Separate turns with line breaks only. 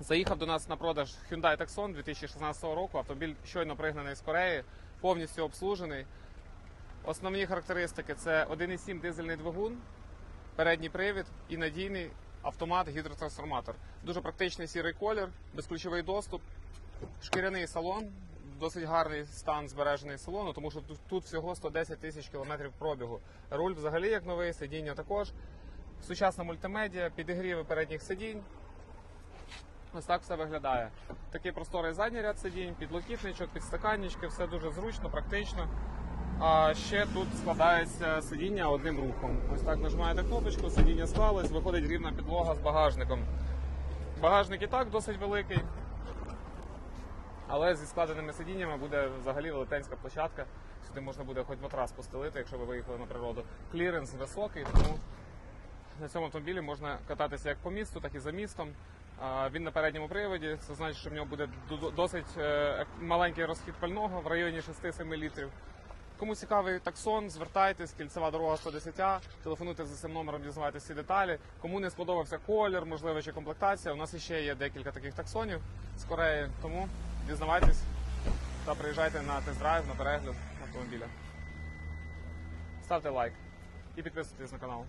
Заїхав до нас на продаж Hyundai Tucson 2016 року. Автомобіль щойно пригнаний з Кореї, повністю обслужений. Основні характеристики це 1,7 дизельний двигун, передній привід і надійний автомат гідротрансформатор. Дуже практичний сірий колір, безключовий доступ, шкіряний салон, досить гарний стан збережений салону, тому що тут, всього 110 тисяч кілометрів пробігу. Руль взагалі як новий, сидіння також. Сучасна мультимедіа, підігріви передніх сидінь. Ось так все виглядає. Такий просторий задній ряд сидінь, підлокітничок, підстаканнички, все дуже зручно, практично. А ще тут складається сидіння одним рухом. Ось так нажимаєте кнопочку, сидіння склалось, виходить рівна підлога з багажником. Багажник і так досить великий, але зі складеними сидіннями буде взагалі велетенська площадка. Сюди можна буде хоч матрас постелити, якщо ви виїхали на природу. Кліренс високий, тому на цьому автомобілі можна кататися як по місту, так і за містом. Він на передньому приводі. Це значить, що в нього буде досить е, маленький розхід пального в районі 6-7 літрів. Кому цікавий таксон, звертайтесь, кільцева дорога 110, телефонуйте за цим номером, дізнавайтесь всі деталі. Кому не сподобався колір, можливо, чи комплектація, у нас ще є декілька таких таксонів з Кореї, тому дізнавайтесь та приїжджайте на тест-драйв, на перегляд автомобіля. Ставте лайк і підписуйтесь на канал.